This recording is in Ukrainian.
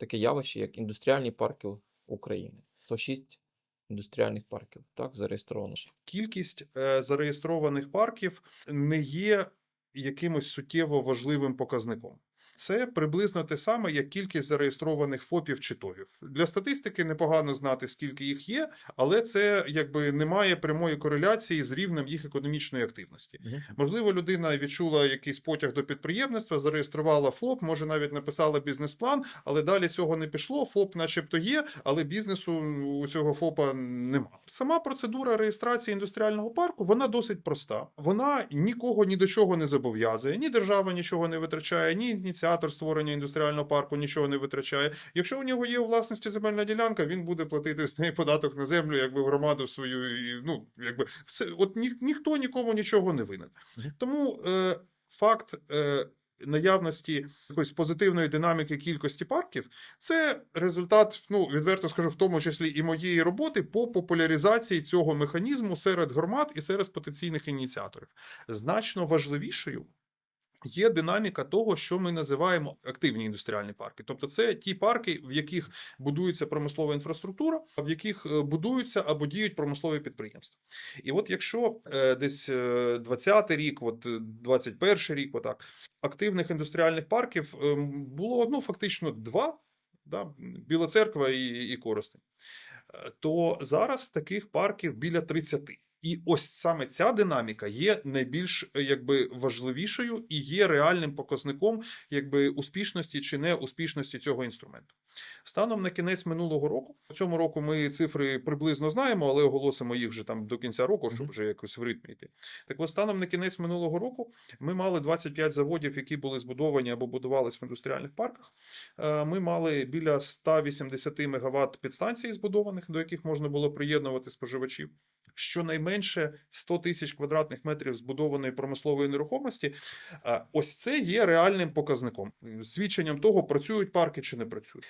таке явище, як індустріальні парки України. 106 індустріальних парків так зареєстровано. кількість е, зареєстрованих парків не є якимось суттєво важливим показником. Це приблизно те саме, як кількість зареєстрованих ФОПів чи ТОВів. Для статистики непогано знати, скільки їх є, але це якби не має прямої кореляції з рівнем їх економічної активності. Можливо, людина відчула якийсь потяг до підприємництва, зареєструвала ФОП, може навіть написала бізнес-план, але далі цього не пішло. ФОП, начебто, є, але бізнесу у цього ФОПа нема. Сама процедура реєстрації індустріального парку вона досить проста. Вона нікого ні до чого не зобов'язує, ні держава нічого не витрачає, ні ініціатор створення індустріального парку нічого не витрачає. Якщо у нього є у власності земельна ділянка, він буде платити з неї податок на землю, якби громаду свою. І, ну якби все, от ні, ніхто нікому нічого не винен. Тому е, факт. Е, Наявності якоїсь позитивної динаміки кількості парків це результат, ну відверто скажу, в тому числі і моєї роботи по популяризації цього механізму серед громад і серед потенційних ініціаторів. Значно важливішою є динаміка того, що ми називаємо активні індустріальні парки. Тобто, це ті парки, в яких будується промислова інфраструктура, в яких е, будуються або діють промислові підприємства. І от якщо е, десь е, 20-й рік, от е, 21-й рік, отак активних індустріальних парків е, було ну фактично два. Да, Біла церква і, і Коростень. Е, То зараз таких парків біля 30. І ось саме ця динаміка є найбільш е, якби важливішою і є реальним показником якби успішності чи не успішності цього інструменту. Станом на кінець минулого року, в цьому року ми цифри приблизно знаємо, але оголосимо їх вже там до кінця року, щоб вже якось в ритмі йти. Так от, станом на кінець минулого року ми мали 25 заводів, які були збудовані або будувались в індустріальних парках. Е, Ми мали біля 180 МВт підстанцій збудованих, до яких можна було приєднувати споживачів. Щонайменше 100 тисяч квадратних метрів збудованої промислової нерухомості. Е, Ось це є реальним показником, свідченням того, працюють парки чи не працюють.